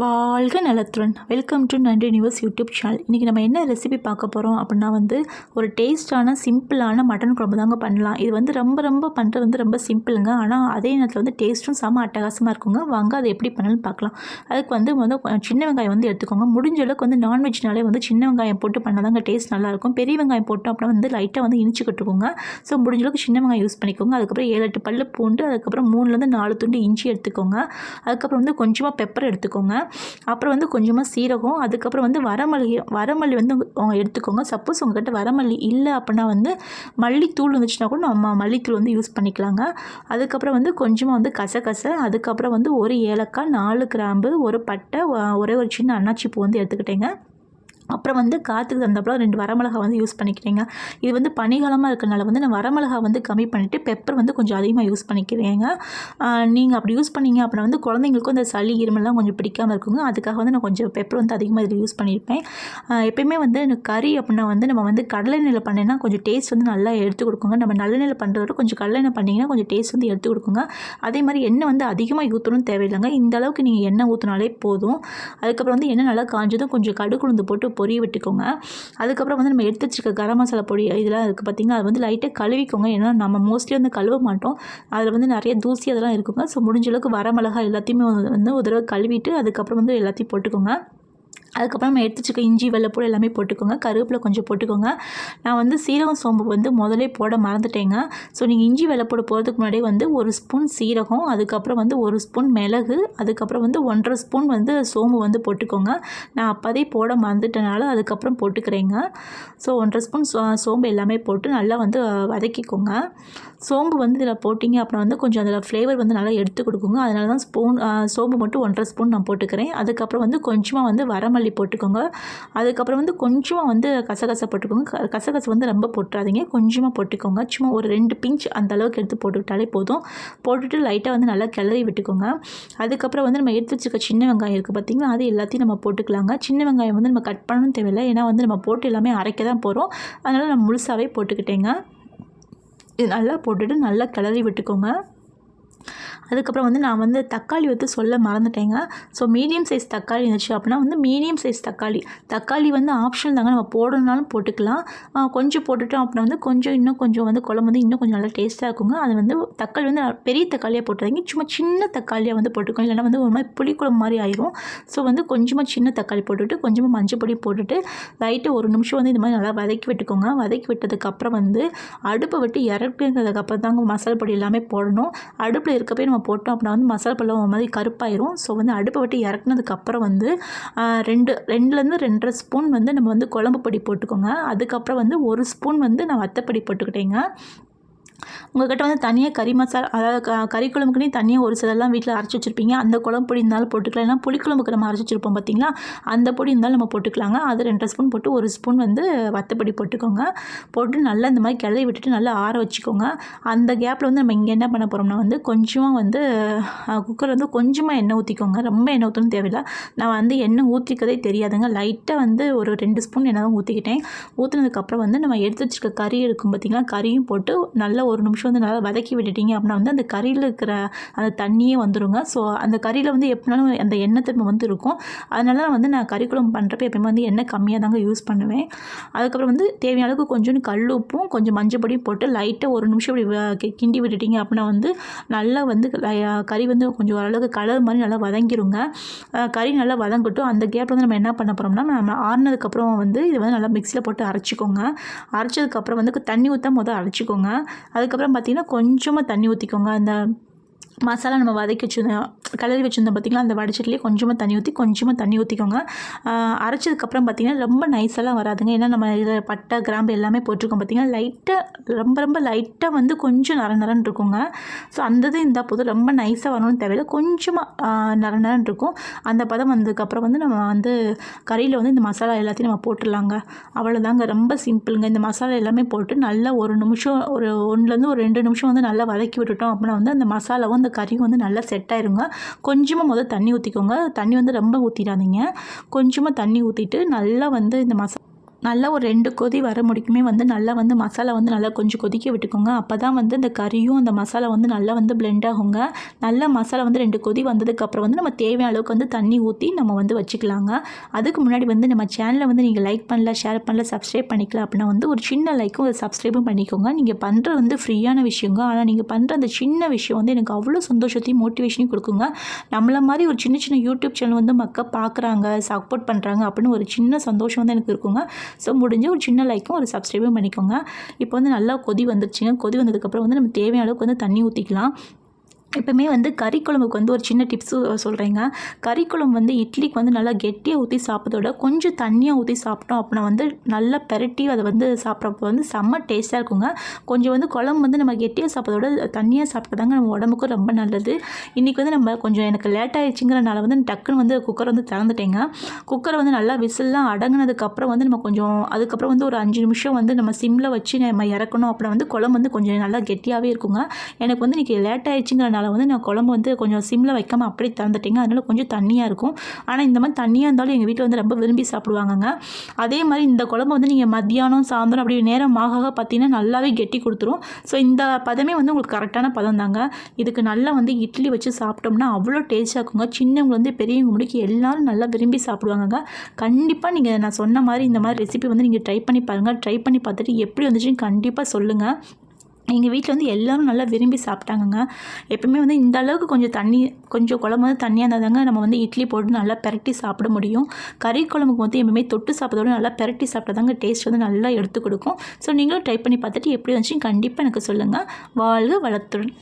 வாழ்க நலத்துடன். Welcome to Nandri news YouTube channel இன்றைக்கி நம்ம என்ன ரெசிபி பார்க்க போகிறோம் அப்படின்னா வந்து ஒரு டேஸ்ட்டான சிம்பிளான மட்டன் குழம்பு தாங்க பண்ணலாம். இது வந்து ரொம்ப ரொம்ப பண்ணுறது வந்து ரொம்ப சிம்பிளுங்க ஆனால் அதே நேரத்தில் வந்து டேஸ்ட்டும் செம அட்டகாசமாக இருக்குங்க. வாங்க அதை எப்படி பண்ணலாம்னு பார்க்கலாம். அதுக்கு வந்து வந்து சின்ன வெங்காயம் வந்து எடுத்துக்கோங்க. முடிஞ்ச அளவுக்கு வந்து நான்வெஜ்னாலே வந்து சின்ன வெங்காயம் போட்டு பண்ணால் தாங்க டேஸ்ட் நல்லாயிருக்கும். பெரிய வெங்காயம் போட்டோம் அப்படின்னா வந்து லைட்டாக வந்து இனிச்சு கட்டுக்கோங்க. ஸோ முடிஞ்ச அளவுக்கு சின்ன வெங்காயம் யூஸ் பண்ணிக்கோங்க. அதுக்கப்புறம் ஏழு எட்டு பல்லு பூண்டு. அதுக்கப்புறம் மூணுலேருந்து நாலு துண்டு இஞ்சி எடுத்துக்கோங்க. அதுக்கப்புறம் வந்து கொஞ்சமாக பெப்பர் எடுத்துக்கோங்க. அப்புறம் வந்து கொஞ்சமாக சீரகம் அதுக்கப்புறம் வந்து வரமல்லி வரமல்லி வந்து அவங்க எடுத்துக்கோங்க. சப்போஸ் உங்கள்கிட்ட வரமல்லி இல்லை அப்படின்னா வந்து மல்லித்தூள் இருந்துச்சுன்னா கூட நம்ம மல்லித்தூள் வந்து யூஸ் பண்ணிக்கலாங்க. அதுக்கப்புறம் வந்து கொஞ்சமாக வந்து கசகசை அதுக்கப்புறம் வந்து ஒரு ஏலக்காய் நாலு கிராம்பு ஒரு பட்டை ஒரே ஒரு சின்ன அன்னாச்சி பூ வந்து எடுத்துக்கிட்டேங்க. அப்புறம் வந்து காற்றுக்கு தந்தப்பறம் ரெண்டு வரமிளகா வந்து யூஸ் பண்ணிக்கிறேங்க. இது வந்து பனிகாலமாக இருக்கனால வந்து நான் வரமிளகா வந்து கம்மி பண்ணிவிட்டு பெப்பர் வந்து கொஞ்சம் அதிகமாக யூஸ் பண்ணிக்கிறேங்க. நீங்கள் அப்படி யூஸ் பண்ணிங்க அப்படின்னா வந்து குழந்தைங்களுக்கும் இந்த சளி இருமல்லாம் கொஞ்சம் பிடிக்காமல் இருக்குங்க. அதுக்காக வந்து நான் கொஞ்சம் பெப்பர் வந்து அதிகமாக இதில் யூஸ் பண்ணியிருப்பேன். எப்பயுமே வந்து எனக்கு கறி அப்படின்னா வந்து நம்ம வந்து கடலெண்ணெயில் பண்ணேன்னா கொஞ்சம் டேஸ்ட் வந்து நல்லா எடுத்து கொடுக்குங்க. நம்ம நல்லெண்ணெயில் பண்ணுறதோட கொஞ்சம் கடலெண்ணெய் பண்ணிங்கன்னா கொஞ்சம் டேஸ்ட் வந்து எடுத்து கொடுக்குங்க. அதே மாதிரி எண்ணெய் வந்து அதிகமாக ஊற்றணும் தேவையில்லைங்க. இந்த அளவுக்கு நீங்கள் எண்ணெய் ஊற்றினாலே போதும். அதுக்கப்புறம் வந்து எண்ணெய் நல்லா காஞ்சதும் கொஞ்சம் கடுகுளுந்து போட்டு பொரிய விட்டுக்கோங்க. அதுக்கப்புறம் வந்து நம்ம எடுத்து வச்சுருக்க கரம் மசாலா பொடி இதெல்லாம் இருக்குது பார்த்தீங்கன்னா அது வந்து லைட்டாக கழுவிக்கோங்க. ஏன்னா நம்ம மோஸ்ட்லி வந்து கழுவ மாட்டோம். அதில் வந்து நிறைய தூசி அதெல்லாம் இருக்குங்க. ஸோ முடிஞ்ச அளவுக்கு வர மிளகாய் எல்லாத்தையுமே வந்து ஒரு தடவை கழுவிட்டு அதுக்கப்புறம் வந்து எல்லாத்தையும் போட்டுக்கோங்க. அதுக்கப்புறம் நம்ம எடுத்து வச்சுக்க இஞ்சி வெள்ளைப்பூடு எல்லாமே போட்டுக்கோங்க. கருவேப்பிலை கொஞ்சம் போட்டுக்கோங்க. நான் வந்து சீரகம் சோம்பு வந்து முதலே போட மறந்துட்டேங்க. ஸோ நீங்கள் இஞ்சி வெள்ளைப்பூடு போகிறதுக்கு முன்னாடியே வந்து ஒரு ஸ்பூன் சீரகம் அதுக்கப்புறம் வந்து ஒரு ஸ்பூன் மிளகு அதுக்கப்புறம் வந்து ஒன்றரை ஸ்பூன் வந்து சோம்பு வந்து போட்டுக்கோங்க. நான் அப்போதே போட மறந்துட்டனால அதுக்கப்புறம் போட்டுக்கிறேங்க. ஸோ ஒன்றரை ஸ்பூன் சோ சோம்பு எல்லாமே போட்டு நல்லா வந்து வதக்கிக்கோங்க. சோம்பு வந்து இதில் போட்டிங்க அப்புறம் வந்து கொஞ்சம் அதில் ஃப்ளேவர் வந்து நல்லா எடுத்து கொடுக்குங்க. அதனால தான் ஸ்பூன் சோம்பு மட்டும் ஒன்றரை ஸ்பூன் நான் போட்டுக்கிறேன். அதுக்கப்புறம் வந்து கொஞ்சமாக வந்து வரமல்லி போட்டுக்கோங்க. அதுக்கப்புறம் வந்து கொஞ்சமாக வந்து கசகசை போட்டுக்கோங்க. க- கசகசை வந்து ரொம்ப போட்டுறாதீங்க. கொஞ்சமாக போட்டுக்கோங்க. சும்மா ஒரு ரெண்டு பிஞ்ச் அந்த அளவுக்கு எடுத்து போட்டுக்கிட்டாலே போதும். போட்டுட்டு லைட்டாக வந்து நல்லா கிளறி விட்டுக்கோங்க. அதுக்கப்புறம் வந்து நம்ம எடுத்து வச்சுக்க சின்ன வெங்காயம் இருக்குது பார்த்தீங்களா அது எல்லாத்தையும் நம்ம போட்டுக்கலாங்க. சின்ன வெங்காயம் வந்து நம்ம கட் பண்ணணும் தேவையில்லை. ஏன்னா வந்து நம்ம போட்டு எல்லாமே அரைக்க தான் போகிறோம் அதனால் நான் முழுசாகவே போட்டுக்கிட்டேங்க. இது நல்லா போட்டுட்டு நல்லா கிளறி விட்டுக்கோங்க. அதுக்கப்புறம் வந்து நான் வந்து தக்காளி வந்து சொல்ல மறந்துட்டேங்க. ஸோ மீடியம் சைஸ் தக்காளி இருந்துச்சு அப்படின்னா வந்து மீடியம் சைஸ் தக்காளி. தக்காளி வந்து ஆப்ஷன் தாங்க. நம்ம போடணுனாலும் போட்டுக்கலாம். கொஞ்சம் போட்டுட்டோம் அப்படின்னா வந்து கொஞ்சம் இன்னும் கொஞ்சம் வந்து குழம்பு வந்து இன்னும் கொஞ்சம் நல்லா டேஸ்ட்டாக இருக்குங்க. அது வந்து தக்காளி வந்து பெரிய தக்காளியாக போட்டுறாதீங்க சும்மா சின்ன தக்காளியாக வந்து போட்டுக்கோங்க. இல்லைன்னா வந்து ஒரு மாதிரி புளிக்குழம்பு மாதிரி ஆயிரும். ஸோ வந்து கொஞ்சமாக சின்ன தக்காளி போட்டுட்டு கொஞ்சமாக மஞ்சள் பொடி போட்டுட்டு லைட்டு ஒரு நிமிஷம் வந்து இந்த மாதிரி நல்லா வதக்கி விட்டுக்கோங்க. வதக்கி விட்டதுக்கப்புறம் வந்து அடுப்பை விட்டு இறக்குங்கிறதுக்கப்புறம் தாங்க மசாலா பொடி எல்லாமே போடணும். அடுப்பில் இருக்கப்போ நம்ம போட்டோம் அப்படின்னா வந்து மசாலா பொடி மாதிரி கருப்பாயிரும். ஸோ வந்து அடுப்பை வட்டி இறக்குனதுக்கப்புறம் வந்து ரெண்டு ரெண்டுலேருந்து ரெண்டரை ஸ்பூன் வந்து நம்ம வந்து குழம்பு பொடி போட்டுக்கோங்க. அதுக்கப்புறம் வந்து ஒரு ஸ்பூன் வந்து நான் வத்தப்பொடி போட்டுக்கிட்டேங்க. உங்கள்கிட்ட வந்து தனியாக கறி மசாலா அதாவது க கறி குழம்புக்குனே தனியாக ஒரு சிலர்லாம் வீட்டில் அரைச்சி வச்சுருப்பீங்க. அந்த குழம்பு பொடி இருந்தாலும் போட்டுக்கலாம். இல்லைனா புளிக்குழம்புக்கு நம்ம அரைச்சி வச்சுருப்போம் பார்த்தீங்களா அந்த பொடி இருந்தாலும் நம்ம போட்டுக்கலாங்க. அது ரெண்டரை ஸ்பூன் போட்டு ஒரு ஸ்பூன் வந்து வத்தப்பொடி போட்டுக்கோங்க. போட்டு நல்லா இந்த மாதிரி கிளறி விட்டுட்டு நல்லா ஆற வச்சுக்கோங்க. அந்த கேப்பில் வந்து நம்ம இங்கே என்ன பண்ண போகிறோம்னா வந்து கொஞ்சமாக வந்து குக்கர் வந்து கொஞ்சமாக எண்ணெய் ஊற்றிக்கோங்க ரொம்ப எண்ணெய் ஊற்றணும் தேவையில்லை. நான் வந்து எண்ணெய் ஊற்றிக்கதே தெரியாதுங்க. லைட்டாக வந்து ஒரு ரெண்டு ஸ்பூன் எண்ணெய் தான் ஊற்றிக்கிட்டேன் ஊற்றுனதுக்கப்புறம் வந்து நம்ம எடுத்து வச்சுருக்க கறி இருக்கும் பார்த்தீங்கன்னா கறியும் போட்டு நல்லா ஒரு நிமிஷம் வந்து நல்லா வதக்கி விட்டுட்டீங்க அப்படின்னா வந்து அந்த கறியில் இருக்கிற அந்த தண்ணியே வந்துடுங்க ஸோ அந்த கறியில் வந்து எப்படினாலும் அந்த எண்ணெய் திரும்ப வந்து இருக்கும் அதனால தான் வந்து நான் கறி குழம்பு பண்ணுறப்ப எப்பயுமே வந்து எண்ணெய் கம்மியாக தாங்க யூஸ் பண்ணுவேன். அதுக்கப்புறம் வந்து தேவையான அளவுக்கு கொஞ்சோண்டு கல் உப்பும் கொஞ்சம் மஞ்சள் பொடியும் போட்டு லைட்டாக ஒரு நிமிஷம் இப்படி வ- கிண்டி விட்டுட்டீங்க அப்படின்னா வந்து நல்லா வந்து கறி வந்து கொஞ்சம் ஓரளவுக்கு கலர் மாதிரி நல்லா வதங்கிருங்க. கறி நல்லா வதங்கட்டும். அந்த கேப்பில் வந்து நம்ம என்ன பண்ண போகிறோம்னா நம்ம ஆறுனதுக்கப்புறம் வந்து இது வந்து நல்லா மிக்சியில் போட்டு அரைச்சிக்கோங்க. அரைச்சதுக்கப்புறம் வந்து தண்ணி ஊற்ற முதல் அரைச்சிக்கோங்க. அதுக்கப்புறம் பார்த்திங்கன்னா கொஞ்சமாக தண்ணி ஊற்றிக்கோங்க அந்த மசாலா நம்ம வதக்கி வச்சுருந்தோம் கிளறி வச்சுருந்தோம் பார்த்திங்களா அந்த வடிச்சட்லேயே கொஞ்சமாக தண்ணி ஊற்றி கொஞ்சமாக தண்ணி ஊற்றிக்கோங்க அரைச்சதுக்கப்புறம் பார்த்திங்கன்னா ரொம்ப நைஸெல்லாம் வராதுங்க. ஏன்னா நம்ம இதில் பட்டை கிராம்பு எல்லாமே போட்டிருக்கோம் பார்த்திங்கன்னா லைட்டாக ரொம்ப ரொம்ப லைட்டாக வந்து கொஞ்சம் நர நரன் இருக்குங்க. ஸோ அந்த இது இருந்தால் போதும். ரொம்ப நைஸாக வரணும்னு தேவையில்லை. கொஞ்சமாக நர நரன் இருக்கும். அந்த பதம் வந்ததுக்கப்புறம் வந்து நம்ம வந்து கறியில் வந்து இந்த மசாலா எல்லாத்தையும் நம்ம போட்டுடலாங்க. அவ்வளோதாங்க ரொம்ப சிம்பிளுங்க இந்த மசாலா எல்லாமே போட்டு நல்லா ஒரு நிமிஷம் ஒரு ஒன்றுலேருந்து ஒரு ரெண்டு நிமிஷம் வந்து நல்லா வதக்கி விட்டுட்டோம் அப்படின்னா வந்து அந்த மசாலாவும் அந்த கறியும் வந்து நல்லா செட் ஆயிருங்க. கொஞ்சமாக முதல் தண்ணி ஊற்றிக்கோங்க தண்ணி வந்து ரொம்ப ஊற்றிடாதீங்க கொஞ்சமாக தண்ணி ஊற்றிட்டு நல்லா வந்து இந்த மசா நல்லா ஒரு ரெண்டு கொதி வர முடிக்குமே வந்து நல்லா வந்து மசாலா வந்து நல்லா கொஞ்சம் கொதிக்க விட்டுக்கோங்க. அப்போ தான் வந்து இந்த கறியும் அந்த மசாலா வந்து நல்லா வந்து பிளெண்ட் ஆகுங்க. நல்லா மசாலா வந்து ரெண்டு கொதி வந்ததுக்கப்புறம் வந்து நம்ம தேவையான அளவுக்கு வந்து தண்ணி ஊற்றி நம்ம வந்து வச்சுக்கலாங்க. அதுக்கு முன்னாடி வந்து நம்ம சேனலை வந்து நீங்கள் லைக் பண்ணல ஷேர் பண்ணல சப்ஸ்கிரைப் பண்ணிக்கலாம் அப்படின்னா வந்து ஒரு சின்ன லைக்கும் ஒரு சப்ஸ்கிரைபும் பண்ணிக்கோங்க. நீங்கள் பண்ணுற வந்து ஃப்ரீயான விஷயங்க. ஆனால் நீங்கள் பண்ணுற அந்த சின்ன விஷயம் வந்து எனக்கு அவ்வளோ சந்தோஷத்தையும் மோட்டிவேஷனையும் கொடுக்குங்க. நம்மள மாதிரி ஒரு சின்ன சின்ன யூடியூப் சேனல் வந்து மக்கள் பார்க்குறாங்க சப்போர்ட் பண்ணுறாங்க அப்படின்னு ஒரு சின்ன சந்தோஷம் வந்து எனக்கு இருக்குங்க. ஸோ முடிஞ்சு ஒரு சின்ன லைக்கும் ஒரு சப்ஸ்கிரைபும் பண்ணிக்கோங்க. இப்போ வந்து நல்லா கொதி வந்துருச்சுங்க. கொதி வந்ததுக்கப்புறம் வந்து நம்ம தேவையான அளவுக்கு வந்து தண்ணி ஊற்றிக்கலாம் எப்பவுமே வந்து கறி குழம்புக்கு வந்து ஒரு சின்ன டிப்ஸு சொல்கிறேங்க கறி குழம்பு வந்து இட்லிக்கு வந்து நல்லா கெட்டியாக ஊற்றி சாப்பிட்றதோட கொஞ்சம் தண்ணியாக ஊற்றி சாப்பிட்டோம் அப்படின்னா வந்து நல்லா பெரட்டி அதை வந்து சாப்பிட்றப்போ வந்து செம்ம டேஸ்ட்டாக இருக்குங்க. கொஞ்சம் வந்து குழம்பு வந்து நம்ம கெட்டியாக சாப்பிட்றதோட தண்ணியாக சாப்பிட்டதாங்க நம்ம உடம்புக்கும் ரொம்ப நல்லது. இன்றைக்கி வந்து நம்ம கொஞ்சம் எனக்கு லேட் ஆகிடுச்சிங்கிறனால வந்து டக்குன்னு வந்து குக்கர் வந்து திறந்துட்டேங்க. குக்கரை வந்து நல்லா விசில்லாம் அடங்கினதுக்கப்புறம் வந்து நம்ம கொஞ்சம் அதுக்கப்புறம் வந்து ஒரு அஞ்சு நிமிஷம் வந்து நம்ம சிம்மில் வச்சு நம்ம இறக்கணும் அப்புறம் வந்து குழம்பு வந்து கொஞ்சம் நல்லா கெட்டியாகவே இருக்குங்க. எனக்கு வந்து இன்றைக்கி லேட் அதனால் வந்து நான் குழம்பு வந்து கொஞ்சம் சிம்மில் வைக்காமல் அப்படியே திறந்துட்டேங்க. அதனால கொஞ்சம் தண்ணியாக இருக்கும். ஆனால் இந்த மாதிரி தண்ணியாக இருந்தாலும் எங்கள் வீட்டில் வந்து ரொம்ப விரும்பி சாப்பிடுவாங்கங்க. அதே மாதிரி இந்த குழம்பு வந்து நீங்கள் மத்தியானம் சாயந்தரம் அப்படி நேரம் ஆக ஆக பார்த்தீங்கன்னா நல்லாவே கெட்டி கொடுத்துரும். ஸோ இந்த பதமே வந்து உங்களுக்கு கரெக்டான பதம் தாங்க. இதுக்கு நல்லா வந்து இட்லி வச்சு சாப்பிட்டோம்னா அவ்வளோ டேஸ்ட்டாக இருக்குங்க. சின்னவங்க வந்து பெரியவங்க முடிக்கு எல்லாரும் நல்லா விரும்பி சாப்பிடுவாங்கங்க. கண்டிப்பாக நீங்கள் நான் சொன்ன மாதிரி இந்த மாதிரி ரெசிபி வந்து நீங்கள் ட்ரை பண்ணி பாருங்கள் ட்ரை பண்ணி பார்த்துட்டு எப்படி வந்துச்சுன்னு கண்டிப்பாக சொல்லுங்கள் எங்கள் வீட்டில் வந்து எல்லோரும் நல்லா விரும்பி சாப்பிட்டாங்கங்க. எப்பவுமே வந்து இந்த அளவுக்கு கொஞ்சம் தண்ணி கொஞ்சம் குழம்பு வந்து தண்ணியாக இருந்தால் தாங்க நம்ம வந்து இட்லி போட்டு நல்லா பெரட்டி சாப்பிட முடியும். கறி குழம்புக்கு வந்து எப்பவுமே தொட்டு சாப்பிட்றதோட நல்லா பெரட்டி சாப்பிட்டா தாங்க டேஸ்ட் வந்து நல்லா எடுத்து கொடுக்கும். ஸோ நீங்களும் ட்ரை பண்ணி பார்த்துட்டு எப்படி வந்துச்சு கண்டிப்பாக எனக்கு சொல்லுங்கள் வாழ்க வளத்துடன்.